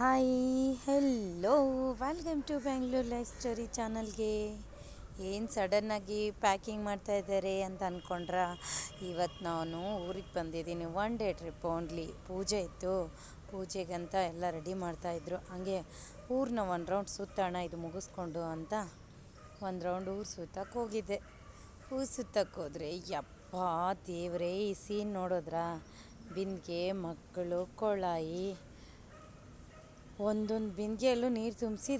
Hi hello welcome to Bangalore life story ಚಾನಲ್ಗೆ ಏನು ಸಡನ್ನಾಗಿ ಪ್ಯಾಕಿಂಗ್ ಮಾಡ್ತಾ ಇದ್ದಾರೆ ಅಂತ ಅಂದ್ಕೊಂಡ್ರ ಇವತ್ತು ನಾನು ಊರಿಗೆ ಬಂದಿದ್ದೀನಿ. ಒನ್ ಡೇ ಟ್ರಿಪ್ ಓನ್ಲಿ ಪೂಜೆ ಇತ್ತು. ಪೂಜೆಗಂತ ಎಲ್ಲ ರೆಡಿ ಮಾಡ್ತಾಯಿದ್ರು ಹಂಗೆ ಊರನ್ನ ಒಂದು ರೌಂಡ್ ಸುತ್ತೋಣ, ಇದು ಮುಗಿಸ್ಕೊಂಡು ಅಂತ ಒಂದು ರೌಂಡ್ ಊರು ಸುತ್ತಕ್ಕೆ ಹೋಗಿದ್ದೆ. ಊರು ಸುತ್ತಕ್ಕೆ ಹೋದರೆ ಯಪ್ಪ ದೇವ್ರೆ, ಈ ಸೀನ್ ನೋಡಿದ್ರ? ಬಿಂದಿಗೆ ಮಕ್ಕಳು ಕೊಳಾಯಿ. ಒಂದೊಂದು ಬಿಂದಿಗೆಯಲ್ಲೂ ನೀರು ತುಂಬಿಸಿ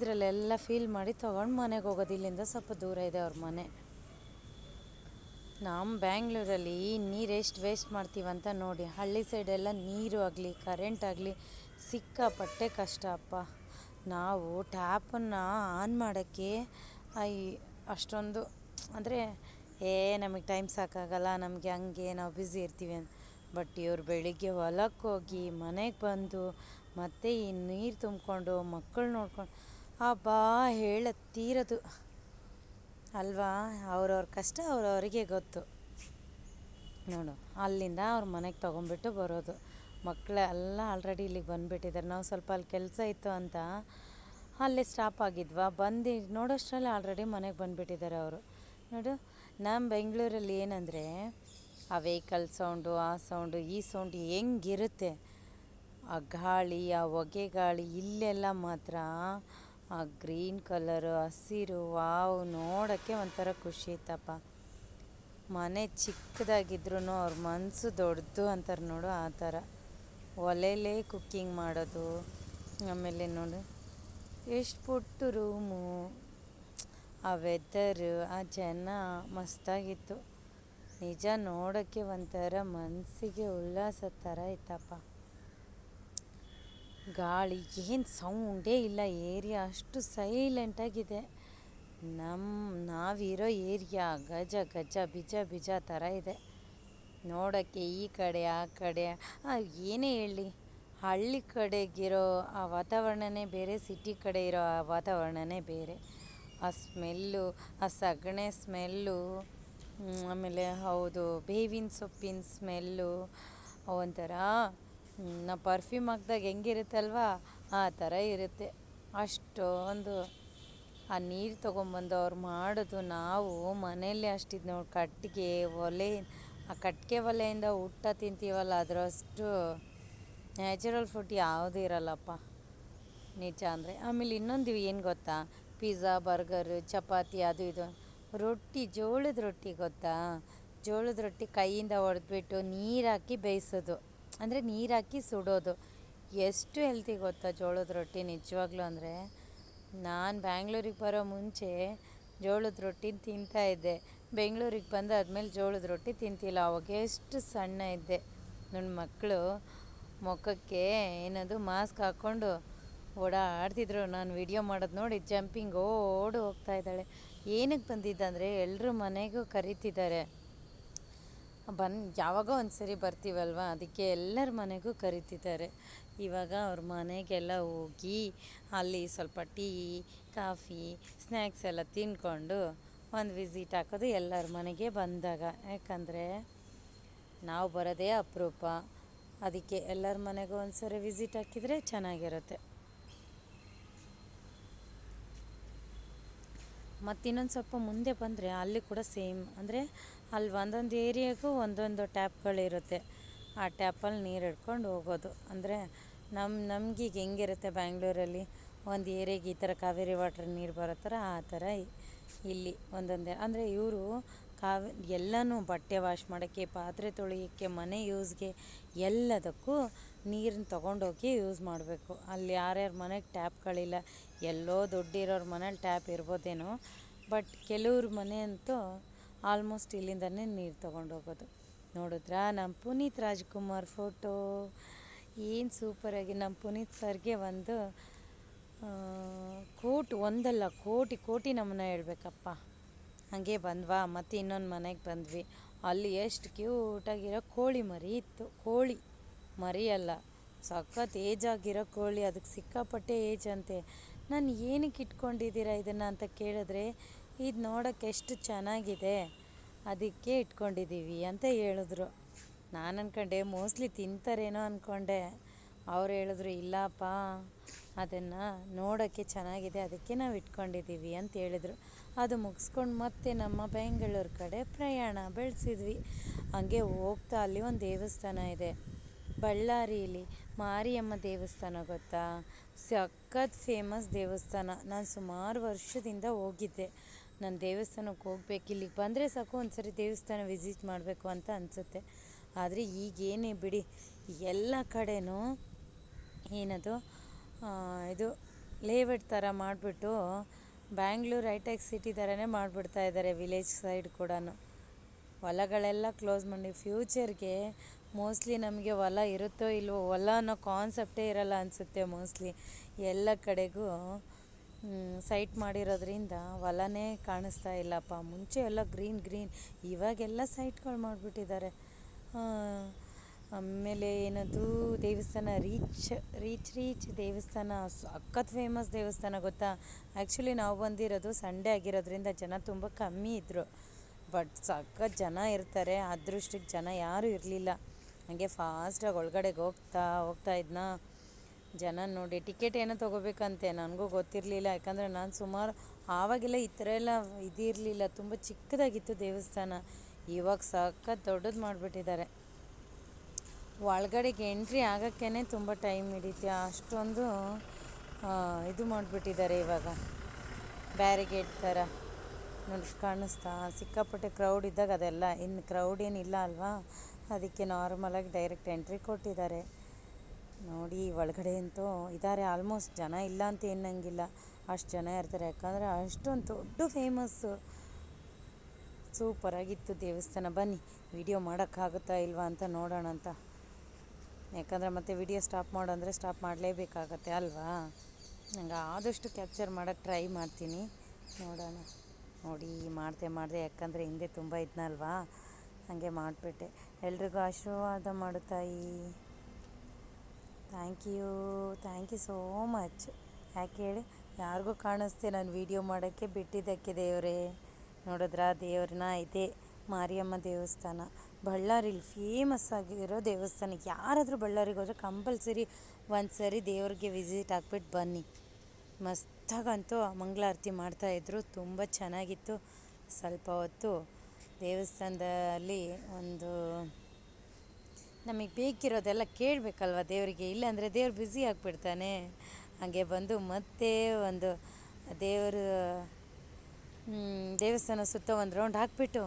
ಫೀಲ್ ಮಾಡಿ ತೊಗೊಂಡು ಮನೆಗೆ ಹೋಗೋದು. ಇಲ್ಲಿಂದ ಸ್ವಲ್ಪ ದೂರ ಇದೆ ಅವ್ರ ಮನೆ. ನಮ್ಮ ಬ್ಯಾಂಗ್ಳೂರಲ್ಲಿ ನೀರು ಎಷ್ಟು ವೇಸ್ಟ್ ಮಾಡ್ತೀವಂತ ನೋಡಿ. ಹಳ್ಳಿ ಸೈಡೆಲ್ಲ ನೀರು ಆಗಲಿ ಕರೆಂಟ್ ಆಗಲಿ ಸಿಕ್ಕಾಪಟ್ಟೆ ಕಷ್ಟ ಅಪ್ಪ. ನಾವು ಟ್ಯಾಪನ್ನು ಆನ್ ಮಾಡೋಕ್ಕೆ ಐ, ಅಷ್ಟೊಂದು ಅಂದರೆ, ಏ, ನಮಗೆ ಟೈಮ್ ಸಾಕಾಗಲ್ಲ, ನಮಗೆ ಹಂಗೆ, ನಾವು ಬ್ಯುಸಿ ಇರ್ತೀವಿ ಅಂತ. ಬಟ್ ಇವ್ರು ಬೆಳಿಗ್ಗೆ ಹೊಲಕ್ಕೆ ಹೋಗಿ ಮನೆಗೆ ಬಂದು ಮತ್ತೆ ಈ ನೀರು ತುಂಬಿಕೊಂಡು ಮಕ್ಕಳು ನೋಡ್ಕೊಂಡು, ಅಬ್ಬಾ ತೀರದು. ಅಲ್ವಾ? ಅವ್ರವ್ರ ಕಷ್ಟ ಅವ್ರವ್ರಿಗೆ ಗೊತ್ತು. ನೋಡು, ಅಲ್ಲಿಂದ ಅವ್ರ ಮನೆಗೆ ತೊಗೊಂಬಿಟ್ಟು ಬರೋದು. ಮಕ್ಕಳೆಲ್ಲ ಆಲ್ರೆಡಿ ಇಲ್ಲಿಗೆ ಬಂದುಬಿಟ್ಟಿದ್ದಾರೆ ನಾವು ಸ್ವಲ್ಪ ಅಲ್ಲಿ ಕೆಲಸ ಇತ್ತು ಅಂತ ಅಲ್ಲೇ ಸ್ಟಾಪ್ ಆಗಿದ್ವಾ? ಬಂದು, ನೋಡೋಷ್ಟರಲ್ಲಿ ಆಲ್ರೆಡಿ ಮನೆಗೆ ಬಂದುಬಿಟ್ಟಿದ್ದಾರೆ ಅವರು. ನೋಡು ನಮ್ಮ ಬೆಂಗಳೂರಲ್ಲಿ ಏನಂದರೆ, ಆ ವೆಹಿಕಲ್ ಸೌಂಡು ಆ ಸೌಂಡು ಈ ಸೌಂಡು ಹೆಂಗಿರುತ್ತೆ? ಆ ಗಾಳಿ, ಆ ಹೊಗೆ ಗಾಳಿ ಇಲ್ಲೆಲ್ಲ ಮಾತ್ರ ಆ ಗ್ರೀನ್ ಕಲರು, ಹಸಿರು, ವಾವ್ ನೋಡೋಕ್ಕೆ ಒಂಥರ ಖುಷಿ ಇತ್ತಪ್ಪ. ಮನೆ ಚಿಕ್ಕದಾಗಿದ್ರೂ ಅವ್ರ ಮನಸ್ಸು ದೊಡ್ಡದು ಅಂತಾರೆ ನೋಡು ಆ ಥರ. ಒಲೆಯಲ್ಲೇ ಕುಕ್ಕಿಂಗ್ ಮಾಡೋದು, ಆಮೇಲೆ ನೋಡು ಎಷ್ಟು ಪುಟ್ಟು ರೂಮು ಆ ವೆದರ್ ಆ ಜನ ಮಸ್ತಾಗಿತ್ತು. ನಿಜ ನೋಡೋಕ್ಕೆ ಒಂಥರ ಮನಸ್ಸಿಗೆ ಉಲ್ಲಾಸ ಥರ ಇತ್ತಪ್ಪ. ಗಾಳಿ, ಏನು ಸೌಂಡೇ ಇಲ್ಲ ಏರಿಯಾ ಅಷ್ಟು ಸೈಲೆಂಟಾಗಿದೆ ನಮ್ಮ ನಾವಿರೋ ಏರಿಯಾ ಗಜ ಗಜ, ಬಿಜ ಬಿಜ ಥರ ಇದೆ. ನೋಡೋಕ್ಕೆ ಈ ಕಡೆ, ಆ ಕಡೆ. ಏನೇ ಹೇಳಿ. ಹಳ್ಳಿ ಕಡೆಗಿರೋ ಆ ವಾತಾವರಣನೇ ಬೇರೆ ಸಿಟಿ ಕಡೆ ಇರೋ ಆ ವಾತಾವರಣನೇ ಬೇರೆ. ಆ ಸ್ಮೆಲ್ಲು ಆ ಸಗಣೆ ಸ್ಮೆಲ್ಲು ಆಮೇಲೆ ಹೌದು, ಬೇವಿನ ಸೊಪ್ಪಿನ ಸ್ಮೆಲ್ಲು ಒಂಥರ ನಾವು ಪರ್ಫ್ಯೂಮ್ ಹಾಕ್ದಾಗ ಹೆಂಗಿರುತ್ತಲ್ವ ಆ ಥರ ಇರುತ್ತೆ. ಅಷ್ಟೊಂದು ಆ ನೀರು ತೊಗೊಂಬಂದು ಅವ್ರು ಮಾಡೋದು ನಾವು ಮನೆಯಲ್ಲೇ ಅಷ್ಟಿದ್ದು ನೋಡಿ ಕಟ್ಟಿಗೆ, ಒಲೆ, ಆ ಕಟ್ಟಿಗೆ ಒಲೆಯಿಂದ ಊಟ ತಿಂತೀವಲ್ಲ ಅದರಷ್ಟು ನ್ಯಾಚುರಲ್ ಫುಡ್ ಯಾವುದೂ ಇರಲ್ಲಪ್ಪ. ನಿಜ ಅಂದರೆ ಆಮೇಲೆ ಇನ್ನೊಂದು ಏನು ಗೊತ್ತಾ? ಪಿಜ್ಜಾ ಬರ್ಗರು ಚಪಾತಿ ಅದು ಇದು. ರೊಟ್ಟಿ, ಜೋಳದ ರೊಟ್ಟಿ ಗೊತ್ತಾ? ಜೋಳದ ರೊಟ್ಟಿ ಕೈಯಿಂದ ಹೊಡೆದ್ಬಿಟ್ಟು ನೀರು ಹಾಕಿ ಬೇಯಿಸೋದು. ಅಂದರೆ ನೀರಾಕಿ ಸುಡೋದು. ಎಷ್ಟು ಹೆಲ್ತಿ ಗೊತ್ತಾ ಜೋಳದ ರೊಟ್ಟಿ ನಿಜವಾಗ್ಲೂ ಅಂದರೆ? ನಾನು ಬ್ಯಾಂಗ್ಳೂರಿಗೆ ಬರೋ ಮುಂಚೆ ಜೋಳದ ರೊಟ್ಟಿ ತಿಂತಾಯಿದ್ದೆ ಬೆಂಗಳೂರಿಗೆ ಬಂದಾದ್ಮೇಲೆ ಜೋಳದ ರೊಟ್ಟಿ ತಿಂತಿಲ್ಲ. ಅವಾಗ ಎಷ್ಟು ಸಣ್ಣ ಇದ್ದೆ. ನನ್ನ ಮಕ್ಕಳು ಮುಖಕ್ಕೆ ಏನದು ಮಾಸ್ಕ್ ಹಾಕ್ಕೊಂಡು ಓಡಾಡ್ತಿದ್ರು. ನಾನು ವಿಡಿಯೋ ಮಾಡೋದು ನೋಡಿ ಜಂಪಿಂಗ್ ಓಡು ಹೋಗ್ತಾ ಇದ್ದಾಳೆ. ಏನಕ್ಕೆ ಬಂದಿದ್ದಂದರೆ ಎಲ್ಲರೂ ಮನೆಗೂ ಕರಿತಿದ್ದಾರೆ. ಬಂದು ಯಾವಾಗೋ ಒಂದು ಸರಿ ಬರ್ತೀವಲ್ವ? ಅದಕ್ಕೆ ಎಲ್ಲರ ಮನೆಗೂ ಕರಿತಿದ್ದಾರೆ. ಇವಾಗ ಅವ್ರ ಮನೆಗೆಲ್ಲ ಹೋಗಿ ಅಲ್ಲಿ ಸ್ವಲ್ಪ ಟೀ, ಕಾಫಿ ಸ್ನ್ಯಾಕ್ಸ್ ಎಲ್ಲ ತಿಂದ್ಕೊಂಡು ಒಂದು ವಿಸಿಟ್ ಹಾಕೋದು ಎಲ್ಲರ ಮನೆಗೆ ಬಂದಾಗ. ಯಾಕಂದರೆ ನಾವು ಬರೋದೇ ಅಪರೂಪ. ಅದಕ್ಕೆ ಎಲ್ಲರ ಮನೆಗೂ ಒಂದು ಸರಿ ವಿಸಿಟ್ ಹಾಕಿದರೆ ಚೆನ್ನಾಗಿರುತ್ತೆ. ಮತ್ತು ಇನ್ನೊಂದು ಸ್ವಲ್ಪ ಮುಂದೆ ಬಂದರೆ ಅಲ್ಲಿ ಕೂಡ ಸೇಮ್. ಅಂದರೆ ಅಲ್ಲಿ ಒಂದೊಂದು ಏರಿಯಾಗೂ ಒಂದೊಂದು ಟ್ಯಾಪ್ಗಳಿರುತ್ತೆ. ಆ ಟ್ಯಾಪಲ್ಲಿ ನೀರು ಹಿಡ್ಕೊಂಡು ಹೋಗೋದು. ಅಂದರೆ ನಮ್ಮ ನಮಗೀಗ ಹೆಂಗಿರುತ್ತೆ ಬ್ಯಾಂಗ್ಳೂರಲ್ಲಿ? ಒಂದು ಏರಿಯಾಗೆ ಈ ಥರ ಕಾವೇರಿ ವಾಟ್ರ್ ನೀರು ಬರೋ ಥರ ಆ ಥರ ಇಲ್ಲಿ ಒಂದೊಂದೇ. ಅಂದರೆ ಇವರು ಕಾವೇ, ಎಲ್ಲನೂ ಬಟ್ಟೆ ವಾಶ್ ಮಾಡೋಕ್ಕೆ, ಪಾತ್ರೆ ತೊಳೆಯೋಕ್ಕೆ, ಮನೆ ಯೂಸ್ಗೆ ಎಲ್ಲದಕ್ಕೂ ನೀರನ್ನ ತೊಗೊಂಡೋಗಿ ಯೂಸ್ ಮಾಡಬೇಕು. ಅಲ್ಲಿ ಯಾರ್ಯಾರ ಮನೆಗೆ ಟ್ಯಾಪ್ಗಳಿಲ್ಲ, ಎಲ್ಲೋ ದುಡ್ಡಿರೋರ ಮನೇಲಿ ಟ್ಯಾಪ್ ಇರ್ಬೋದೇನೋ, ಬಟ್ ಕೆಲವ್ರ ಮನೆ ಅಂತೂ ಆಲ್ಮೋಸ್ಟ್ ಇಲ್ಲಿಂದನೇ ನೀರು ತೊಗೊಂಡೋಗೋದು. ನೋಡಿದ್ರಾ? ನಮ್ಮ ಪುನೀತ್ ರಾಜ್ಕುಮಾರ್ ಫೋಟೋ ಏನು ಸೂಪರಾಗಿ ನಮ್ಮ ಪುನೀತ್ ಸರ್ಗೆ ಒಂದು ಕೋಟಿ, ಒಂದಲ್ಲ, ಕೋಟಿ ಕೋಟಿ ನಮ್ಮನ್ನ ಹೇಳ್ಬೇಕಪ್ಪ. ಹಾಗೆ ಬಂದ್ವಾ? ಮತ್ತು ಇನ್ನೊಂದು ಮನೆಗೆ ಬಂದ್ವಿ. ಅಲ್ಲಿ ಎಷ್ಟು ಕ್ಯೂಟಾಗಿರೋ ಕೋಳಿ ಮರಿ ಇತ್ತು. ಕೋಳಿ ಮರಿ ಅಲ್ಲ, ಸಖತ್ ಏಜಾಗಿರೋ ಕೋಳಿ. ಅದಕ್ಕೆ ಸಿಕ್ಕಾಪಟ್ಟೆ ಏಜ್ ಅಂತೆ. ನಾನು ಏನಕ್ಕೆ ಇಟ್ಕೊಂಡಿದ್ದೀರಾ ಇದನ್ನು ಅಂತ ಕೇಳಿದ್ರೆ ಇದು ನೋಡೋಕ್ಕೆ ಎಷ್ಟು ಚೆನ್ನಾಗಿದೆ. ಅದಕ್ಕೆ ಇಟ್ಕೊಂಡಿದ್ದೀವಿ ಅಂತ ಹೇಳಿದ್ರು. ನಾನು ಅಂದ್ಕೊಂಡೆ ಮೋಸ್ಟ್ಲಿ ತಿಂತಾರೇನೋ ಅಂದ್ಕೊಂಡೆ ಅವ್ರು ಹೇಳಿದ್ರು, ಇಲ್ಲಪ್ಪ, ಅದನ್ನು ನೋಡೋಕ್ಕೆ ಚೆನ್ನಾಗಿದೆ, ಅದಕ್ಕೆ ನಾವು ಇಟ್ಕೊಂಡಿದ್ದೀವಿ ಅಂತ ಹೇಳಿದರು. ಅದು ಮುಗಿಸ್ಕೊಂಡು ಮತ್ತೆ ನಮ್ಮ ಬೆಂಗಳೂರು ಕಡೆ ಪ್ರಯಾಣ ಬೆಳೆಸಿದ್ವಿ. ಹಂಗೆ ಹೋಗ್ತಾ ಅಲ್ಲಿ ಒಂದು ದೇವಸ್ಥಾನ ಇದೆ. ಬಳ್ಳಾರಿಯಲ್ಲಿ ಮಾರಿಯಮ್ಮ ದೇವಸ್ಥಾನ ಗೊತ್ತಾ? ಸಖತ್ ಫೇಮಸ್ ದೇವಸ್ಥಾನ. ನಾನು ಸುಮಾರು ವರ್ಷದಿಂದ ಹೋಗಿದ್ದೆ. ನಾನು ದೇವಸ್ಥಾನಕ್ಕೆ ಹೋಗ್ಬೇಕು, ಇಲ್ಲಿಗೆ ಬಂದರೆ ಸಾಕು, ಒಂದ್ಸರಿ ದೇವಸ್ಥಾನ ವಿಸಿಟ್ ಮಾಡಬೇಕು ಅಂತ ಅನಿಸುತ್ತೆ. ಆದರೆ ಈಗೇನೇ ಬಿಡಿ, ಎಲ್ಲ ಕಡೆನೂ ಏನದು ಇದು ಲೇಔಟ್ ಥರ ಮಾಡಿಬಿಟ್ಟು ಬ್ಯಾಂಗ್ಳೂರು ಹೈಟೆಕ್ ಸಿಟಿ ಥರನೇ ಮಾಡಿಬಿಡ್ತಾ ಇದ್ದಾರೆ ವಿಲೇಜ್ ಸೈಡ್ ಕೂಡ ಹೊಲಗಳೆಲ್ಲ ಕ್ಲೋಸ್ ಮಾಡಿ, ಫ್ಯೂಚರ್ಗೆ ಮೋಸ್ಟ್ಲಿ ನಮಗೆ ಹೊಲ ಇರುತ್ತೋ ಇಲ್ವೋ, ಹೊಲ ಅನ್ನೋ ಕಾನ್ಸೆಪ್ಟೇ ಇರಲ್ಲ ಅನಿಸುತ್ತೆ ಮೋಸ್ಟ್ಲಿ ಎಲ್ಲ ಕಡೆಗೂ. ಸೈಟ್ ಮಾಡಿರೋದ್ರಿಂದ ಹೊಲನೇ ಕಾಣಿಸ್ತಾ ಇಲ್ಲಪ್ಪ. ಮುಂಚೆ ಎಲ್ಲ ಗ್ರೀನ್ ಗ್ರೀನ್ ಇವಾಗೆಲ್ಲ ಸೈಟ್ಗಳು ಮಾಡಿಬಿಟ್ಟಿದ್ದಾರೆ ಆಮೇಲೆ ಏನದು, ದೇವಸ್ಥಾನ ರೀಚ್ ರೀಚ್ ರೀಚ್ ದೇವಸ್ಥಾನ. ಸಖತ್ ಫೇಮಸ್ ದೇವಸ್ಥಾನ ಗೊತ್ತಾ? ಆ್ಯಕ್ಚುಲಿ ನಾವು ಬಂದಿರೋದು ಸಂಡೇ ಆಗಿರೋದ್ರಿಂದ ಜನ ತುಂಬ ಕಮ್ಮಿ ಇದ್ದರು ಬಟ್ ಸಖತ್ ಜನ ಇರ್ತಾರೆ. ಅದೃಷ್ಟಕ್ಕೆ ಜನ ಯಾರೂ ಇರಲಿಲ್ಲ. ಹಾಗೆ ಫಾಸ್ಟಾಗಿ ಒಳಗಡೆಗೆ ಹೋಗ್ತಾ ಹೋಗ್ತಾ ಇದ್ನಾ? ಜನ ನೋಡಿ ಟಿಕೆಟ್ ಏನೋ ತೊಗೋಬೇಕಂತೆ, ನನಗೂ ಗೊತ್ತಿರಲಿಲ್ಲ. ಯಾಕಂದರೆ ನಾನು ಸುಮಾರು ಆವಾಗೆಲ್ಲ ಈ ಥರ ಎಲ್ಲ ಇದಿರಲಿಲ್ಲ. ತುಂಬ ಚಿಕ್ಕದಾಗಿತ್ತು ದೇವಸ್ಥಾನ. ಇವಾಗ ಸಖತ್ ದೊಡ್ಡದು ಮಾಡಿಬಿಟ್ಟಿದ್ದಾರೆ. ಒಳಗಡೆಗೆ ಎಂಟ್ರಿ ಆಗೋಕ್ಕೇ ತುಂಬ ಟೈಮ್ ಹಿಡಿಯುತ್ತೆ. ಅಷ್ಟೊಂದು ಇದು ಮಾಡಿಬಿಟ್ಟಿದ್ದಾರೆ ಇವಾಗ. ಬ್ಯಾರಿಗೇಡ್ ಥರ. ನೋಡಿ, ಕಾಣಿಸ್ತಾ, ಸಿಕ್ಕಾಪಟ್ಟೆ ಕ್ರೌಡ್ ಇದ್ದಾಗ ಅದೆಲ್ಲ. ಇನ್ನು ಕ್ರೌಡ್ ಏನಿಲ್ಲ ಅಲ್ವಾ? ಅದಕ್ಕೆ ನಾರ್ಮಲಾಗಿ ಡೈರೆಕ್ಟ್ ಎಂಟ್ರಿ ಕೊಟ್ಟಿದ್ದಾರೆ. ನೋಡಿ, ಒಳಗಡೆ ಅಂತೂ ಇದ್ದಾರೆ ಆಲ್ಮೋಸ್ಟ್ ಜನ ಇಲ್ಲ ಅಂತ ಏನಂಗಿಲ್ಲ ಅಷ್ಟು ಜನ ಇರ್ತಾರೆ. ಯಾಕಂದರೆ ಅಷ್ಟೊಂದು ದೊಡ್ಡ ಫೇಮಸ್ಸು ಸೂಪರಾಗಿತ್ತು ದೇವಸ್ಥಾನ. ಬನ್ನಿ ವಿಡಿಯೋ ಮಾಡೋಕ್ಕಾಗುತ್ತಾ ಇಲ್ವಾ ಅಂತ ನೋಡೋಣ ಅಂತ. ಯಾಕಂದರೆ ಮತ್ತೆ ವಿಡಿಯೋ ಸ್ಟಾಪ್ ಮಾಡು ಅಂದರೆ ಸ್ಟಾಪ್ ಮಾಡಲೇಬೇಕಾಗತ್ತೆ ಅಲ್ವಾ? ನಂಗೆ ಆದಷ್ಟು ಕ್ಯಾಪ್ಚರ್ ಮಾಡೋಕ್ಕೆ ಟ್ರೈ ಮಾಡ್ತೀನಿ. ನೋಡೋಣ. ನೋಡಿ ಮಾಡಿದೆ ಮಾಡಿದೆ ಯಾಕಂದರೆ ಹಿಂದೆ ತುಂಬ ಇದ್ನಲ್ವಾ? ಹಾಗೆ ಮಾಡಿಬಿಟ್ಟೆ. ಎಲ್ರಿಗೂ ಆಶೀರ್ವಾದ ಮಾಡು thank you thank you so much ಯಾಕೆ ಹೇಳಿ? ಯಾರಿಗೂ ಕಾಣಿಸ್ತೆ ನಾನು ವೀಡಿಯೋ ಮಾಡೋಕ್ಕೆ, ಬಿಟ್ಟಿದ್ದಕ್ಕೆ ದೇವರೇ. ನೋಡಿದ್ರಾ? ದೇವ್ರನ್ನ ಇದೆ. ಮಾರಿಯಮ್ಮ ದೇವಸ್ಥಾನ. ಬಳ್ಳಾರಿಲಿ ಫೇಮಸ್ ಆಗಿರೋ ದೇವಸ್ಥಾನ ಯಾರಾದರೂ ಬಳ್ಳಾರಿಗೆ ಹೋದರೆ ಕಂಪಲ್ಸರಿ ಒಂದು ಸರಿ ದೇವ್ರಿಗೆ ವಿಸಿಟ್ ಹಾಕ್ಬಿಟ್ಟು ಬನ್ನಿ. ಮಸ್ತಾಗಂತೂ ಮಂಗಳಾರತಿ ಮಾಡ್ತಾಯಿದ್ರು ತುಂಬ ಚೆನ್ನಾಗಿತ್ತು. ಸ್ವಲ್ಪ ಹೊತ್ತು ದೇವಸ್ಥಾನದಲ್ಲಿ ಒಂದು ನಮಗೆ ಬೇಕಿರೋದೆಲ್ಲ ಕೇಳಬೇಕಲ್ವ ದೇವರಿಗೆ? ಇಲ್ಲಾಂದರೆ ದೇವ್ರು ಬ್ಯುಸಿ ಆಗಿಬಿಡ್ತಾನೆ. ಹಾಗೆ ಬಂದು ಮತ್ತೆ ಒಂದು ದೇವರ ದೇವಸ್ಥಾನ ಸುತ್ತ ಒಂದು ರೌಂಡ್ ಹಾಕ್ಬಿಟ್ಟು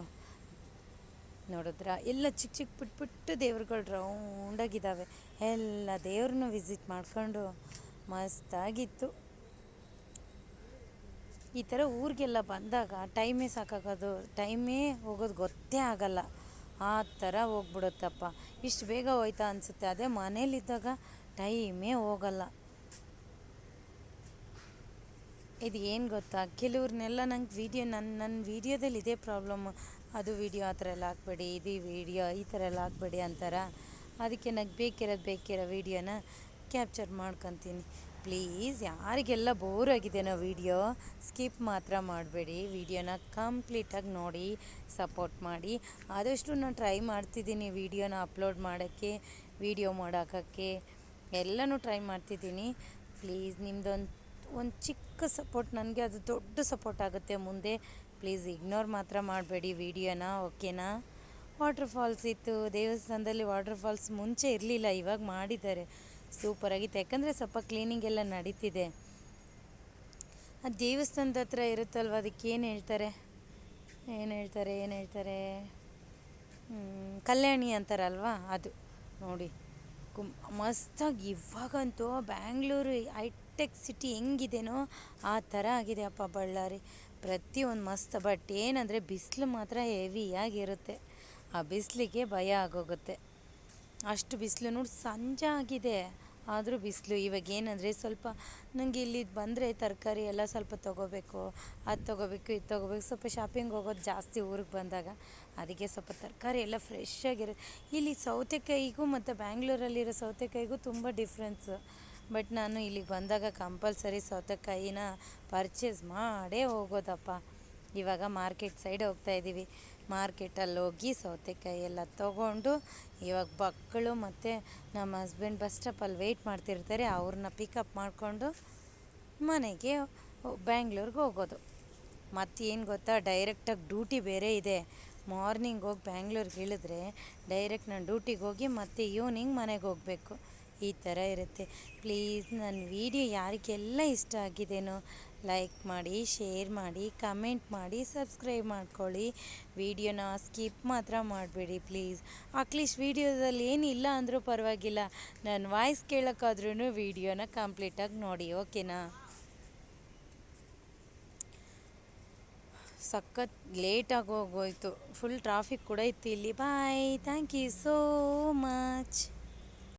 ನೋಡಿದ್ರ? ಎಲ್ಲ ಚಿಕ್ಕ ಚಿಕ್ಕ ಪುಟ್ಟ ಪುಟ್ಟ ದೇವ್ರುಗಳು ರೌಂಡಾಗಿದ್ದಾವೆ ಎಲ್ಲ ದೇವ್ರನ್ನೂ ವಿಸಿಟ್ ಮಾಡಿಕೊಂಡು ಮಸ್ತಾಗಿತ್ತು. ಈ ಥರ ಊರಿಗೆಲ್ಲ ಬಂದಾಗ ಟೈಮೇ ಸಾಕಾಗೋದು ಟೈಮೇ ಹೋಗೋದು ಗೊತ್ತೇ ಆಗಲ್ಲ. ಆ ಥರ ಹೋಗ್ಬಿಡುತ್ತಪ್ಪ. ಇಷ್ಟು ಬೇಗ ಹೋಯ್ತಾ ಅನಿಸುತ್ತೆ. ಅದೇ ಮನೇಲಿದ್ದಾಗ ಟೈಮೇ ಹೋಗಲ್ಲ. ಇದು ಏನು ಗೊತ್ತಾ? ಕೆಲವ್ರನ್ನೆಲ್ಲ ನಂಗೆ ವೀಡಿಯೋ ನನ್ನ ನನ್ನ ವೀಡಿಯೋದಲ್ಲಿ ಇದೇ ಪ್ರಾಬ್ಲಮ್. ಅದು ವೀಡಿಯೋ ಆ ಥರ ಎಲ್ಲ ಹಾಕ್ಬೇಡಿ, ಇದು ವೀಡಿಯೋ, ಈ ಥರ ಎಲ್ಲ ಹಾಕ್ಬೇಡಿ ಅಂತಾರ. ಅದಕ್ಕೆ ನಂಗೆ ಬೇಕಿರೋದು ಬೇಕಿರೋ ವೀಡಿಯೋನ ಕ್ಯಾಪ್ಚರ್ ಮಾಡ್ಕೊತೀನಿ. ಪ್ಲೀಸ್ ಯಾರಿಗೆಲ್ಲ ಬೋರ್ ಆಗಿದೆನೋ ವಿಡಿಯೋ ಸ್ಕಿಪ್ ಮಾತ್ರ ಮಾಡಬೇಡಿ. ವೀಡಿಯೋನ ಕಂಪ್ಲೀಟಾಗಿ ನೋಡಿ ಸಪೋರ್ಟ್ ಮಾಡಿ. ಆದಷ್ಟು ನಾನು ಟ್ರೈ ಮಾಡ್ತಿದ್ದೀನಿ ವೀಡಿಯೋನ ಅಪ್ಲೋಡ್ ಮಾಡೋಕ್ಕೆ ವಿಡಿಯೋ ಮಾಡೋಕ್ಕೆ ಎಲ್ಲನೂ ಟ್ರೈ ಮಾಡ್ತಿದ್ದೀನಿ. ಪ್ಲೀಸ್ ನಿಮ್ಮದೊಂದು ಒಂದು ಚಿಕ್ಕ ಸಪೋರ್ಟ್ ನನಗೆ ಅದು ದೊಡ್ಡ ಸಪೋರ್ಟ್ ಆಗುತ್ತೆ ಮುಂದೆ. ಪ್ಲೀಸ್ ಇಗ್ನೋರ್ ಮಾತ್ರ ಮಾಡಬೇಡಿ ವಿಡಿಯೋನ ಓಕೆನಾ ವಾಟರ್ ಫಾಲ್ಸ್ ಇತ್ತು, ದೇವಸ್ಥಾನದಲ್ಲಿ ವಾಟರ್ ಫಾಲ್ಸ್ ಮುಂಚೆ ಇರಲಿಲ್ಲ, ಇವಾಗ ಮಾಡಿದ್ದಾರೆ. ಸೂಪರಾಗಿತ್ತು ಯಾಕಂದರೆ ಸ್ವಲ್ಪ ಕ್ಲೀನಿಂಗ್ ಎಲ್ಲ ನಡೀತಿದೆ. ಆ ದೇವಸ್ಥಾನದ ಹತ್ರ ಇರುತ್ತಲ್ವ, ಅದಕ್ಕೆ ಏನು ಹೇಳ್ತಾರೆ? ಏನು ಹೇಳ್ತಾರೆ ಏನು ಹೇಳ್ತಾರೆ? ಕಲ್ಯಾಣಿ ಅಂತಾರಲ್ವಾ, ಅದು. ನೋಡಿ ಕುಮ್ ಮಸ್ತಾಗಿ ಇವಾಗಂತೂ ಬ್ಯಾಂಗ್ಳೂರು ಹೈಟೆಕ್ ಸಿಟಿ ಹೆಂಗಿದೆನೋ ಆ ಥರ ಆಗಿದೆ ಅಪ್ಪ ಬಳ್ಳಾರಿ. ಪ್ರತಿಯೊಂದು ಮಸ್ತ್ ಬಟ್ ಏನಂದರೆ ಬಿಸಿಲು ಮಾತ್ರ ಹೆವಿಯಾಗಿರುತ್ತೆ ಆ ಬಿಸಿಲಿಗೆ ಭಯ ಆಗೋಗುತ್ತೆ. ಅಷ್ಟು ಬಿಸಿಲು ನೋಡಿ ಸಂಜೆ ಆಗಿದೆ. ಆದರೂ ಬಿಸಿಲು, ಇವಾಗ ಏನಂದರೆ ಸ್ವಲ್ಪ ನನಗೆ ಇಲ್ಲಿ ಬಂದರೆ ತರಕಾರಿ ಎಲ್ಲ ಸ್ವಲ್ಪ ತೊಗೋಬೇಕು, ಅದು ತೊಗೋಬೇಕು, ಇದು ತೊಗೋಬೇಕು. ಸ್ವಲ್ಪ ಶಾಪಿಂಗ್ ಹೋಗೋದು ಜಾಸ್ತಿ ಊರಿಗೆ ಬಂದಾಗ ಅದಕ್ಕೆ ಸ್ವಲ್ಪ ತರಕಾರಿ ಎಲ್ಲ ಫ್ರೆಶ್ ಆಗಿರುತ್ತೆ ಇಲ್ಲಿ ಸೌತೆಕಾಯಿಗೂ ಮತ್ತು ಬ್ಯಾಂಗ್ಳೂರಲ್ಲಿರೋ ಸೌತೆಕಾಯಿಗೂ ತುಂಬ ಡಿಫ್ರೆನ್ಸು ಬಟ್ ನಾನು ಇಲ್ಲಿಗೆ ಬಂದಾಗ ಕಂಪಲ್ಸರಿ ಸೌತೆಕಾಯಿನ ಪರ್ಚೇಸ್ ಮಾಡೇ ಹೋಗೋದಪ್ಪ. ಇವಾಗ ಮಾರ್ಕೆಟ್ ಸೈಡ್ ಹೋಗ್ತಾ ಇದ್ದೀವಿ ಮಾರ್ಕೆಟಲ್ಲಿ ಹೋಗಿ ಸೌತೆಕಾಯಿ ಎಲ್ಲ ತೊಗೊಂಡು ಇವಾಗ ಮಕ್ಕಳು ಮತ್ತು ನಮ್ಮ ಹಸ್ಬೆಂಡ್ ಬಸ್ ಸ್ಟಾಪಲ್ಲಿ ವೆಯ್ಟ್ ಮಾಡ್ತಿರ್ತಾರೆ, ಅವ್ರನ್ನ ಪಿಕಪ್ ಮಾಡಿಕೊಂಡು ಮನೆಗೆ ಬ್ಯಾಂಗ್ಳೂರ್ಗೆ ಹೋಗೋದು. ಮತ್ತೇನು ಗೊತ್ತಾ ಡೈರೆಕ್ಟಾಗಿ ಡ್ಯೂಟಿ ಬೇರೆ ಇದೆ. ಮಾರ್ನಿಂಗ್ ಹೋಗಿ ಬ್ಯಾಂಗ್ಳೂರ್ಗೆ ಇಳಿದ್ರೆ ಡೈರೆಕ್ಟ್ ನಾನು ಡ್ಯೂಟಿಗೆ ಹೋಗಿ ಮತ್ತೆ ಈವ್ನಿಂಗ್ ಮನೆಗೆ ಹೋಗಬೇಕು. ಈ ಥರ ಇರುತ್ತೆ. ಪ್ಲೀಸ್ ನನ್ನ ವಿಡಿಯೋ ಯಾರಿಗೆಲ್ಲ ಇಷ್ಟ ಆಗಿದೆನೋ ಲೈಕ್ ಮಾಡಿ ಶೇರ್ ಮಾಡಿ ಕಮೆಂಟ್ ಮಾಡಿ ಸಬ್ಸ್ಕ್ರೈಬ್ ಮಾಡ್ಕೊಳ್ಳಿ. ವಿಡಿಯೋನ ಸ್ಕಿಪ್ ಮಾತ್ರ ಮಾಡಬೇಡಿ ಪ್ಲೀಸ್ ಅಟ್ಲೀಸ್ಟ್ ವೀಡಿಯೋದಲ್ಲಿ ಏನಿಲ್ಲ ಅಂದರೂ ಪರವಾಗಿಲ್ಲ. ನನ್ನ ವಾಯ್ಸ್ ಕೇಳೋಕ್ಕಾದ್ರೂ ವೀಡಿಯೋನ ಕಂಪ್ಲೀಟಾಗಿ ನೋಡಿ ಓಕೆನಾ ಸಖತ್ ಲೇಟಾಗಿ ಹೋಗೋಯ್ತು. ಫುಲ್ ಟ್ರಾಫಿಕ್ ಕೂಡ ಇತ್ತು ಇಲ್ಲಿ. Bye thank you so much